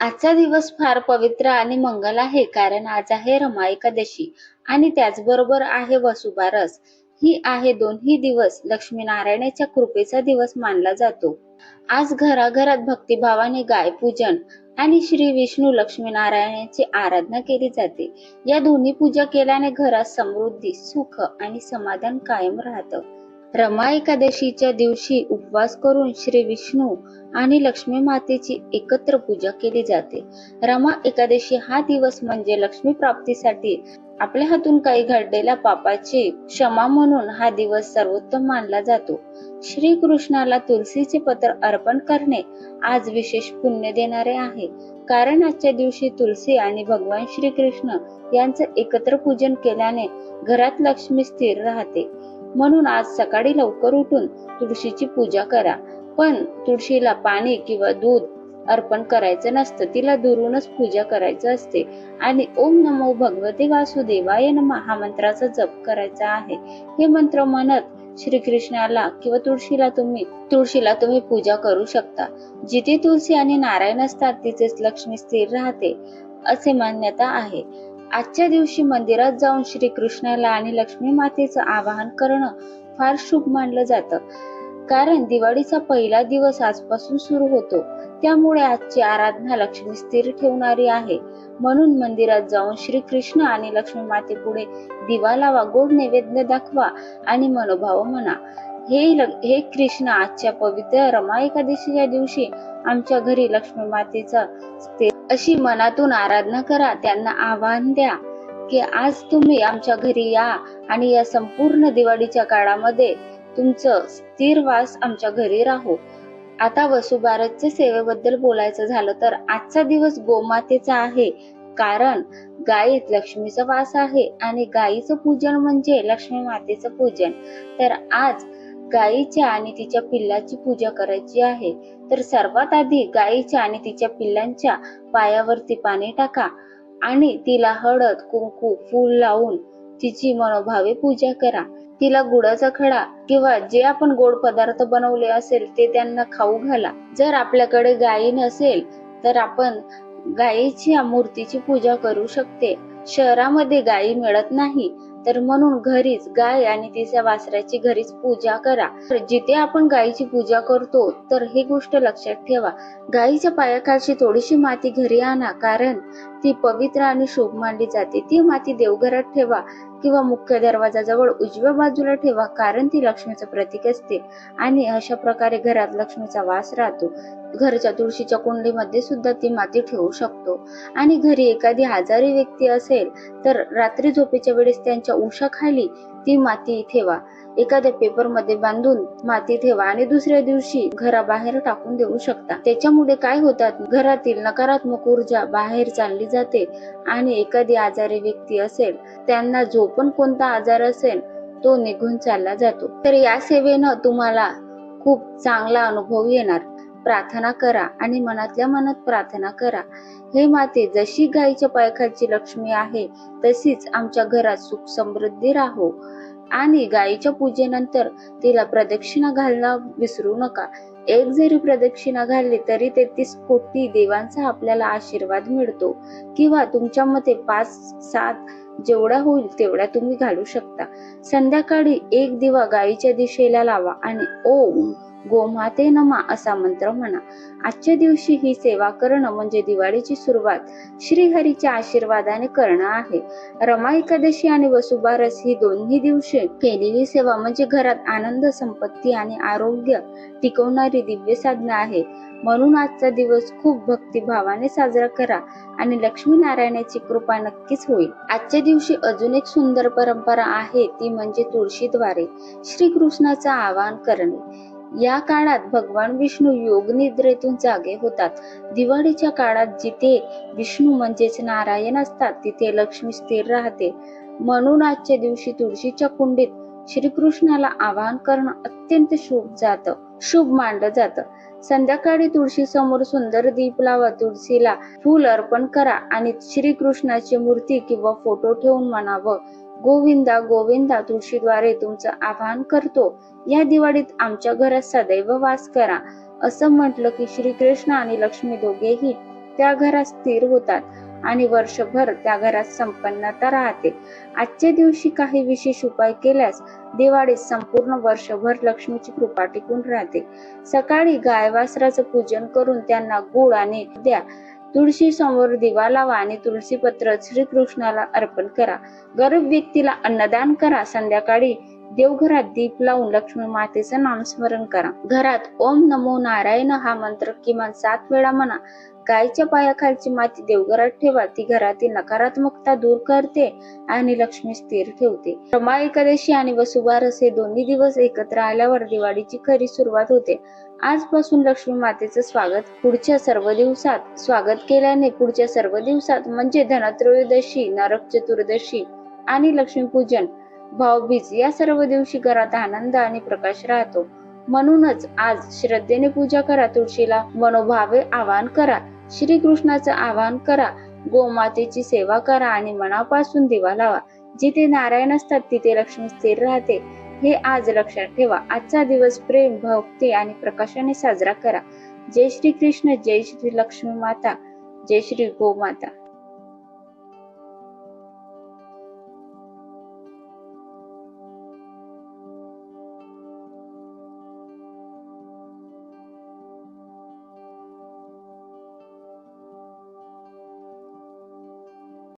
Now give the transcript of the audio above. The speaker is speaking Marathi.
आजचा दिवस फार पवित्र आणि मंगल आहे कारण आज आहे रमा एकादशी आणि त्याचबरोबर आहे वसुबारस. ही आहे दोन्ही दिवस लक्ष्मीनारायणाच्या कृपेचा दिवस मानला जातो. आज घराघरात भक्तिभावाने गाय पूजन आणि श्री विष्णू लक्ष्मीनारायणाची आराधना केली जाते. या दोन्ही पूजा केल्याने घरात समृद्धी सुख आणि समाधान कायम राहतं. रमा एकादशीच्या दिवशी उपवास करून श्री विष्णू आणि लक्ष्मी मातेची एकत्र पूजा केली जाते. रमा एकादशी हा दिवस म्हणजे लक्ष्मी प्राप्तीसाठी आपल्या हातून काही घडलेल्या पापाची क्षमा म्हणून हा दिवस सर्वोत्तम मानला जातो. श्री कृष्णाला तुलसीचे पत्र अर्पण करणे आज विशेष पुण्य देणारे आहे. कारण आजच्या दिवशी तुलसी आणि भगवान श्री कृष्ण यांचं एकत्र पूजन केल्याने घरात लक्ष्मी स्थिर राहते. म्हणून आज सकाळी लवकर उठून तुळशीची पूजा करा. पण तुळशीला पाणी किंवा दूध अर्पण करायचं नसतं. तिला दुरूनच पूजा करायचं असते. आणि ओम नमो भगवते वासुदेवाय नम हा मंत्राचा जप करायचा आहे. हे मंत्र म्हणत श्रीकृष्णाला किंवा तुळशीला तुम्ही तुळशीला तुम्ही पूजा करू शकता. जिथे तुळशी आणि नारायण असतात तिथेच लक्ष्मी स्थिर राहते असे मान्यता आहे. आजच्या दिवशी मंदिरात जाऊन श्रीकृष्णाला आणि लक्ष्मी मातेचं आवाहन करणं फार शुभ मानलं जातं. कारण दिवाळीचा पहिला दिवस आजपासून सुरू होतो. त्यामुळे आजची आराधना लक्ष्मी स्थिर ठेवणारी आहे. म्हणून मंदिरात जाऊन श्री कृष्ण आणि लक्ष्मी माते पुढे दिवा लावा गोड नैवेद्य दाखवा आणि मनोभाव म्हणा. हे हे कृष्ण आजच्या पवित्र रमा एकादशीच्या दिवशी आमच्या घरी लक्ष्मी मातेचा स्थिर अशी मनातून आराधना करा त्यांना आव्हान द्या की आज तुम्ही आमच्या घरी या आणि या संपूर्ण दिवाळीच्या काळामध्ये तुमचं स्थिर वास आमच्या घरी राहो. आता वसुबारसच्या सेवेबद्दल बोलायचं झालं तर आजचा दिवस गोमातेचा आहे कारण गायीत लक्ष्मीचा वास आहे आणि गायीचं पूजन म्हणजे लक्ष्मी मातेचं पूजन. तर आज गायीच्या आणि तिच्या पिल्लाची पूजा करायची आहे. तर सर्वात आधी गायीच्या आणि तिच्या पिल्लांच्या पायावरती पाणी टाका आणि तिला हळद कुंकू फूल लावून तिची मनोभावे पूजा करा. तिला गुडाचा खडा किंवा जे आपण गोड पदार्थ बनवले असेल ते त्यांना खाऊ घाला. जर आपल्याकडे गायी नसेल तर आपण गायीची मूर्तीची पूजा करू शकते. शहरामध्ये गायी मिळत नाही. तर म्हणून घरीच गाय आणि तिच्या वासराची घरीच पूजा करा. जिथे आपण गायीची पूजा करतो तर ही गोष्ट लक्षात ठेवा. गायीच्या पायाखालची थोडीशी माती घरी आणा कारण ती पवित्र आणि शुभ मानली जाते. ती माती देवघरात ठेवा. किंवा मुख्य दरवाजाजवळ उजव्या बाजूला ठेवा कारण ती लक्ष्मीचं प्रतीक असते. आणि अशा प्रकारे घरात लक्ष्मीचा वास राहतो. घरच्या तुळशीच्या कुंडीमध्ये सुद्धा ती माती ठेवू शकतो. आणि घरी एखादी आजारी व्यक्ती असेल तर रात्री झोपेच्या वेळेस त्यांच्या उशाखाली ती माती ठेवा. एखाद्या पेपरमध्ये बांधून माती ठेवा आणि दुसऱ्या दिवशी घराबाहेर टाकून देऊ शकता. त्याच्यामुळे काय होतात? घरातील नकारात्मक ऊर्जा बाहेर चालली जाते आणि एखादी आजारी व्यक्ती असेल त्यांना जो पण कोणता आजार असेल तो निघून चालला जातो. तर या सेवेनं तुम्हाला खूप चांगला अनुभव येणार. प्रार्थना करा आणि मनातल्या मनात प्रार्थना करा. हे माते जशी गायीच्या पायखाची लक्ष्मी आहे तशीच आमच्या घरात सुख समृद्धी राहो. आणि गायीच्या पूजेनंतर तिला प्रदक्षिणा घालणं विसरू नका. एक जरी प्रदक्षिणा घालली तरी तेहतीस कोटी देवांचा आपल्याला आशीर्वाद मिळतो. किंवा तुमच्या मते पाच सात जेवढा होईल तेवढा तुम्ही घालू शकता. संध्याकाळी एक दिवा गायीच्या दिशेला लावा आणि ओम. गोमाते नमा असा मंत्र म्हणा. आजच्या दिवशी ही सेवा करणं म्हणजे दिवाळीची सुरुवात. श्रीहरीच्या आशीर्वादाने करणं आहे. रमा एकादशी आणि वसुबारस ही दोन्ही दिवशी केलेली सेवा म्हणजे घरात आनंद संपत्ती आणि आरोग्य टिकवणारी दिव्य साधना आहे. म्हणून आजचा दिवस खूप भक्तिभावाने साजरा करा आणि लक्ष्मी नारायणाची कृपा नक्कीच होईल. आजच्या दिवशी अजून एक सुंदर परंपरा आहे ती म्हणजे तुळशीद्वारे. श्रीकृष्णाचं आवाहन करणे. या काळात भगवान विष्णू योग निद्रेतून जागे होतात. दिवाळीच्या काळात जिथे विष्णू म्हणजेच नारायण असतात तिथे लक्ष्मी स्थिर राहते. म्हणून आजच्या दिवशी तुळशीच्या कुंडीत श्रीकृष्णाला आवाहन करणं अत्यंत शुभ जात शुभ मानलं जातं. संध्याकाळी तुळशी समोर सुंदर दीप लावा तुळशीला फूल अर्पण करा आणि श्रीकृष्णाची मूर्ती किंवा फोटो ठेवून म्हणावं गोविंदा गोविंदा तुळशीद्वारे तुमचं आवाहन करतो. या दिवाळीत आमच्या घरात सदैव वास करा. असं म्हटलं की श्रीकृष्ण आणि लक्ष्मी दोघेही त्या घरात स्थिर होतात आणि वर्षभर त्या घरात संपन्नता राहते. आजच्या दिवशी काही विशेष उपाय केल्यास दिवाळीत संपूर्ण वर्षभर लक्ष्मीची कृपा टिकून राहते. सकाळी गायवासराचं पूजन करून त्यांना गुळ आणि द्या तुळशी समोर दिवा लावा आणि तुळशी पत्र श्रीकृष्णाला अर्पण करा. गरीब व्यक्तीला अन्नदान करा. संध्याकाळी देवघरात दीप लावून लक्ष्मी मातेचं नामस्मरण करा. घरात ओम नमो नारायण हा मंत्र किमान सात वेळा म्हणा. गायच्या पायाखालची माती देवघरात ठेवा. ती घरातील नकारात्मकता दूर करते आणि लक्ष्मी स्थिर ठेवते. रमा एकादशी आणि वसुबारस हे दोन्ही दिवस एकत्र आल्यावर दिवाळीची खरी सुरुवात होते. आजपासून लक्ष्मी मातेचं स्वागत. पुढच्या सर्व दिवसात स्वागत केल्याने पुढच्या सर्व दिवसात म्हणजे धनत्रयोदशी नरक चतुर्दशी आणि लक्ष्मीपूजन. भाऊबीज या सर्व दिवशी घरात आनंद आणि प्रकाश राहतो. म्हणूनच आज श्रद्धेने पूजा करा तुळशीला मनोभावे आवाहन करा श्रीकृष्णाचं आवाहन करा गोमातेची सेवा करा आणि मनापासून दिवा लावा. जिथे नारायण असतात तिथे लक्ष्मी स्थिर राहते. हे आज लक्षात ठेवा. आजचा दिवस प्रेम भक्ती आणि प्रकाशाने साजरा करा. जय श्री कृष्ण जय श्री लक्ष्मी माता जय श्री गोमाता